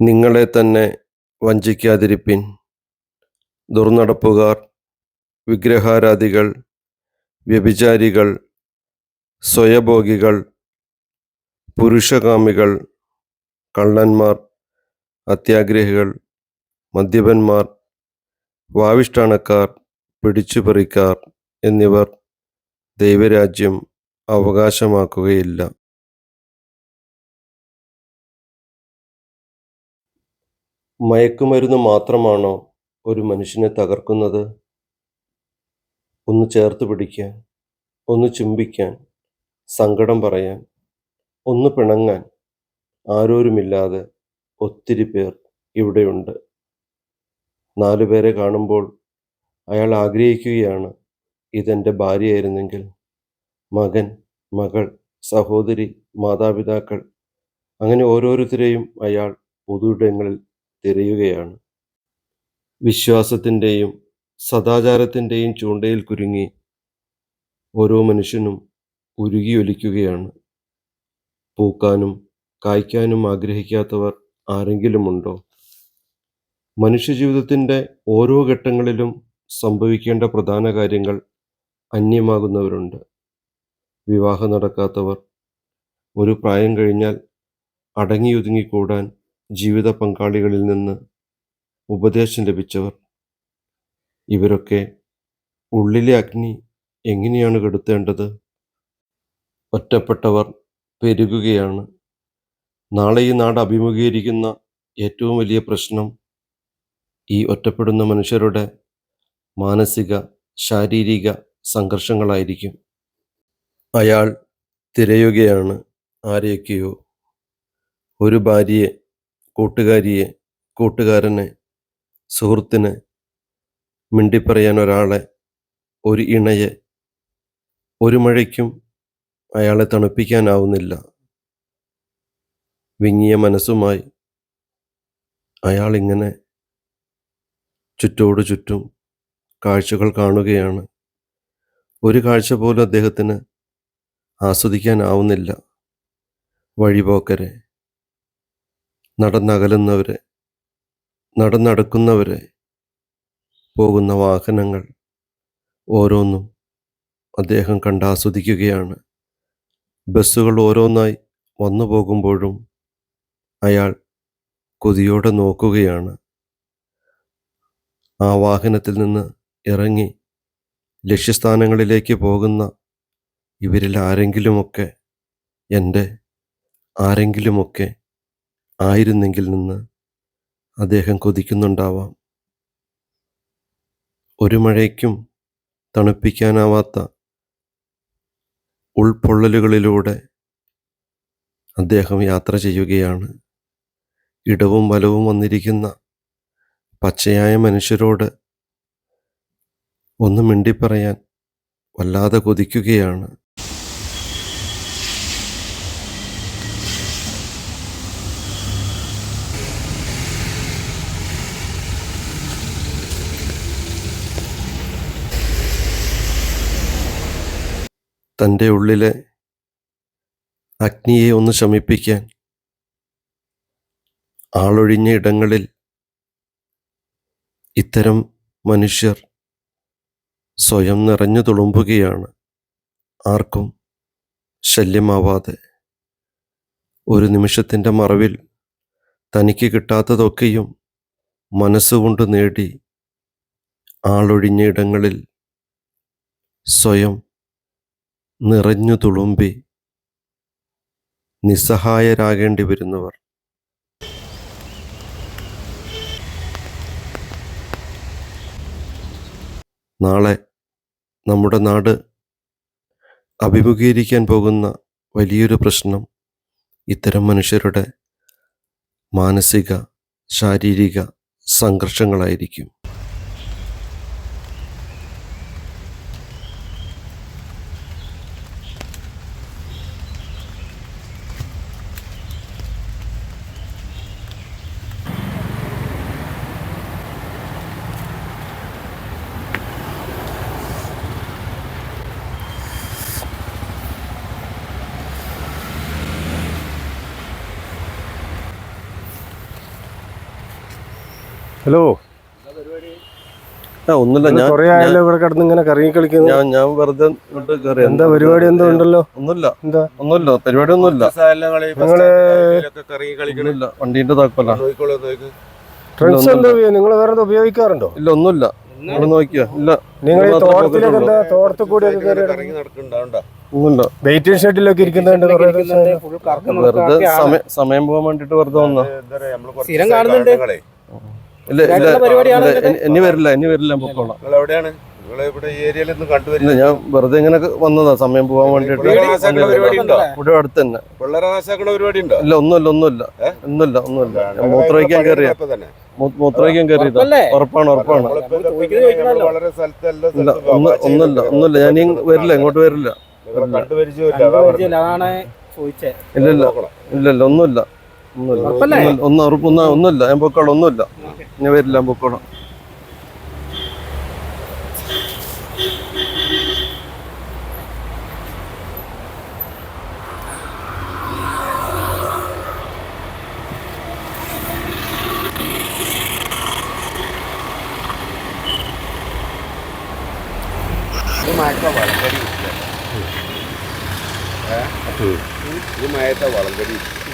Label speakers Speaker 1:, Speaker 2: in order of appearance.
Speaker 1: നിങ്ങളെ തന്നെ വഞ്ചിക്കാതിരിപ്പിൻ. ദുർനടപ്പുകാർ വിഗ്രഹാരാധികൾ വ്യഭിചാരികൾ സ്വയഭോഗികൾ പുരുഷകാമികൾ കള്ളന്മാർ അത്യാഗ്രഹികൾ മദ്യപന്മാർ വാവിഷ്ഠാണക്കാർ പിടിച്ചുപറിക്കാർ എന്നിവർ ദൈവരാജ്യം അവകാശമാക്കുകയില്ല. മയക്കുമരുന്ന് മാത്രമാണോ ഒരു മനുഷ്യനെ തകർക്കുന്നത്? ഒന്ന് ചേർത്ത് പിടിക്കാൻ ഒന്ന് ചുംബിക്കാൻ സങ്കടം പറയാൻ ഒന്ന് പിണങ്ങാൻ ആരോരുമില്ലാതെ ഒത്തിരി പേർ ഇവിടെയുണ്ട്. നാലു പേരെ കാണുമ്പോൾ അയാൾ ആഗ്രഹിക്കുകയാണ് ഇതെന്റെ ഭാര്യയായിരുന്നെങ്കിൽ മകൻ മകൾ സഹോദരി മാതാപിതാക്കൾ അങ്ങനെ ഓരോരുത്തരെയും അയാൾ പൊതുയിടങ്ങളിൽ തിരയുകയാണ്. വിശ്വാസത്തിന്റെയും സദാചാരത്തിന്റെയും ചൂണ്ടയിൽ കുരുങ്ങി ഓരോ മനുഷ്യനും ഉരുകിയൊലിക്കുകയാണ്. പൂക്കാനും കായ്ക്കാനും ആഗ്രഹിക്കാത്തവർ ആരെങ്കിലുമുണ്ടോ? മനുഷ്യജീവിതത്തിന്റെ ഓരോ ഘട്ടങ്ങളിലും സംഭവിക്കേണ്ട പ്രധാന കാര്യങ്ങൾ അന്യമാകുന്നവരുണ്ട്. വിവാഹം നടക്കാത്തവർ ഒരു പ്രായം കഴിഞ്ഞാൽ അടങ്ങിയൊതുങ്ങിക്കൂടാൻ ജീവിത പങ്കാളികളിൽ നിന്ന് ഉപദേശം ലഭിച്ചവർ. ഇവരൊക്കെ ഉള്ളിലെ അഗ്നി എങ്ങനെയാണ് കെടുത്തേണ്ടത്? ഒറ്റപ്പെട്ടവർ പെരുകുകയാണ്. നാളെ ഈ നാട് അഭിമുഖീകരിക്കുന്ന ഏറ്റവും വലിയ പ്രശ്നം ഈ ഒറ്റപ്പെടുന്ന മനുഷ്യരുടെ മാനസിക ശാരീരിക സംഘർഷങ്ങളായിരിക്കും. അയാൾ തിരയുകയാണ് ആരെയൊക്കെയോ. ഒരു ഭാര്യയെ കൂട്ടുകാരിയെ കൂട്ടുകാരനെ സുഹൃത്തിനെ മിണ്ടിപ്പറയാൻ ഒരാളെ ഒരു ഇണയെ ഒരു മഴയ്ക്കും അയാളെ തണുപ്പിക്കാനാവുന്നില്ല. വിങ്ങിയ മനസ്സുമായി അയാളിങ്ങനെ ചുറ്റോടു ചുറ്റും കാഴ്ചകൾ കാണുകയാണ്. ഒരു കാഴ്ച പോലും അദ്ദേഹത്തിന് ആസ്വദിക്കാനാവുന്നില്ല. വഴിപോക്കരെ നടന്നകലുന്നവരെ നടന്നടക്കുന്നവരെ പോകുന്ന വാഹനങ്ങൾ ഓരോന്നും അദ്ദേഹം കണ്ടാസ്വദിക്കുകയാണ്. ബസ്സുകൾ ഓരോന്നായി വന്നു പോകുമ്പോഴും അയാൾ കൊതിയോടെ നോക്കുകയാണ്. ആ വാഹനത്തിൽ നിന്ന് ഇറങ്ങി ലക്ഷ്യസ്ഥാനങ്ങളിലേക്ക് പോകുന്ന ഇവരിൽ ആരെങ്കിലുമൊക്കെ എന്റെ ആരെങ്കിലുമൊക്കെ ആയിരുന്നെങ്കിൽ നിന്ന് അദ്ദേഹം കൊതിക്കുന്നുണ്ടാവാം. ഒരു മഴയ്ക്കും തണുപ്പിക്കാനാവാത്ത ഉൾപൊള്ളലുകളിലൂടെ അദ്ദേഹം യാത്ര ചെയ്യുകയാണ്. ഇടവും വലവും വന്നിരിക്കുന്ന പച്ചയായ മനുഷ്യരോട് ഒന്ന് മിണ്ടിപ്പറയാൻ വല്ലാതെ കൊതിക്കുകയാണ്. തന്റെ ഉള്ളിലെ അഗ്നിയെ ഒന്ന് ശമിപ്പിക്കാൻ ആളൊഴിഞ്ഞ ഇടങ്ങളിൽ ഇത്തരം മനുഷ്യർ സ്വയം നിറഞ്ഞു തുളുമ്പുകയാണ്. ആർക്കും ശല്യമാവാതെ ഒരു നിമിഷത്തിന്റെ മറവിൽ തനിക്ക് കിട്ടാത്തതൊക്കെയും മനസ്സുകൊണ്ട് നേടി ആളൊഴിഞ്ഞ ഇടങ്ങളിൽ സ്വയം നിറഞ്ഞു തുളുമ്പി നിസ്സഹായരാകേണ്ടി വരുന്നവർ നാളെ നമ്മുടെ നാട് അഭിമുഖീകരിക്കാൻ പോകുന്ന വലിയൊരു പ്രശ്നം ഇത്തരം മനുഷ്യരുടെ മാനസിക ശാരീരിക സംഘർഷങ്ങളായിരിക്കും.
Speaker 2: ഹലോ.
Speaker 1: ആ ഒന്നുമില്ല ഞാൻ
Speaker 2: കുറെ ആയല്ലോ ഇവിടെ കിടന്ന് ഇങ്ങനെ കറങ്ങി കളിക്കുന്നു.
Speaker 1: ഞാൻ ഞാൻ വെറുതെ ഇങ്ങോട്ട്
Speaker 2: എന്താ പരിപാടി എന്തോ ഉണ്ടല്ലോ?
Speaker 1: ഒന്നുമില്ല.
Speaker 2: എന്താ?
Speaker 1: ഒന്നുമില്ല പരിപാടി ഒന്നുമില്ല.
Speaker 2: നിങ്ങൾ
Speaker 1: ഒന്നുമില്ല വണ്ടീന്റെ താക്കോല.
Speaker 2: എന്തോ നിങ്ങൾ വേറെ എന്തോ ഉപയോഗിക്കാറുണ്ടോ?
Speaker 1: ഇല്ല ഒന്നുമില്ല. നിങ്ങൾ നോക്കിയോ ഇല്ല
Speaker 2: നിങ്ങൾ തോട്ടത്തിലൊക്കെ എന്താ? തോട്ടത്തിൽ കൂടി ഒക്കെ കയറി
Speaker 1: ഒന്നുമില്ല.
Speaker 2: വെയിറ്റിംഗ് ഷെഡിലൊക്കെ ഇരിക്കുന്നുണ്ട്
Speaker 1: വെറുതെ സമയം സമയം പോകാൻ വേണ്ടിട്ട് വെറുതെ വന്നു
Speaker 3: സ്ഥിരം കാണുന്നുണ്ട്.
Speaker 1: ഇല്ല ഇല്ല ഇനി- വരില്ല ഇനി വരില്ല ഞാൻ പൊക്കോളാം.
Speaker 4: എവിടെയാണ്
Speaker 1: ഇല്ല
Speaker 4: കണ്ടുവരില്ല
Speaker 1: ഞാൻ വെറുതെ ഇങ്ങനെ വന്നതാ സമയം പോവാൻ വേണ്ടിട്ട് ഇവിടെ അടുത്ത് തന്നെ.
Speaker 4: പിള്ളേരെ പരിപാടി ഉണ്ടോ?
Speaker 1: ഇല്ല ഒന്നുമില്ല ഒന്നുമില്ല. ഒന്നുമില്ല ഒന്നുമില്ല. ഞാൻ മൂത്രമൊഴിക്കാൻ കയറിയ മൂത്രവയ്ക്കാൻ കയറിയതാ? ഉറപ്പാണ് ഉറപ്പാണ്. ഇല്ല ഒന്ന് ഒന്നുമില്ല ഒന്നുമില്ല. ഞാൻ വരില്ല ഇങ്ങോട്ട് വരില്ല. ഇല്ല ഇല്ല. ഇല്ല ഇല്ല ഒന്നുമില്ല. ഒന്നുമില്ല. ഒന്ന് ഉറപ്പ് ഒന്നും ഒന്നുമില്ല. ഞാൻ പൊക്കോളാം. ഒന്നുമില്ല. ഞാൻ വരില്ല. ഞാൻ പൊക്കോളാം.
Speaker 4: വളങ്കടി. മഴത്തെ വളങ്കടി. ഇല്ല.